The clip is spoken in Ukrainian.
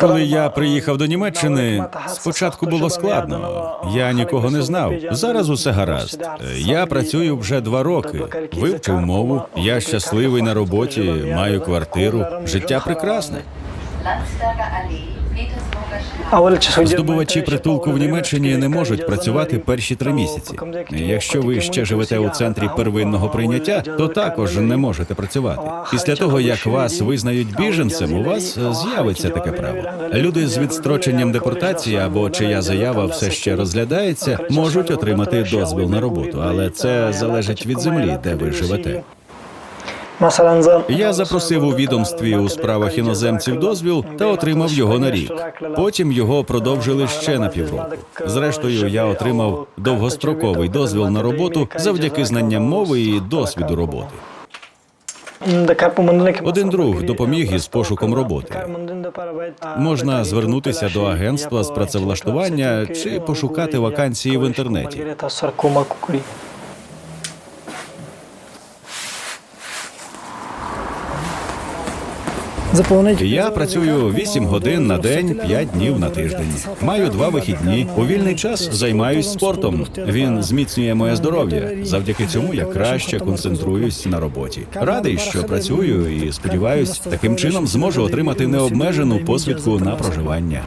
Коли я приїхав до Німеччини, спочатку було складно. Я нікого не знав. Зараз усе гаразд. Я працюю вже два роки. Вивчив мову. Я щасливий на роботі, маю квартиру. Життя прекрасне. Здобувачі притулку в Німеччині не можуть працювати перші три місяці. Якщо ви ще живете у центрі первинного прийняття, то також не можете працювати. Після того як вас визнають біженцем, у вас з'явиться таке право. Люди з відстроченням депортації або чия заява все ще розглядається, можуть отримати дозвіл на роботу, але це залежить від землі, де ви живете. Я запросив у відомстві у справах іноземців дозвіл та отримав його на рік. Потім його продовжили ще на півроку. Зрештою, я отримав довгостроковий дозвіл на роботу завдяки знанням мови і досвіду роботи. Один друг допоміг із пошуком роботи. Можна звернутися до агентства з працевлаштування чи пошукати вакансії в інтернеті. Я працюю 8 годин на день, 5 днів на тиждень. Маю два вихідні. У вільний час займаюсь спортом. Він зміцнює моє здоров'я. Завдяки цьому я краще концентруюсь на роботі. Радий, що працюю, і сподіваюсь, таким чином зможу отримати необмежену посвідку на проживання.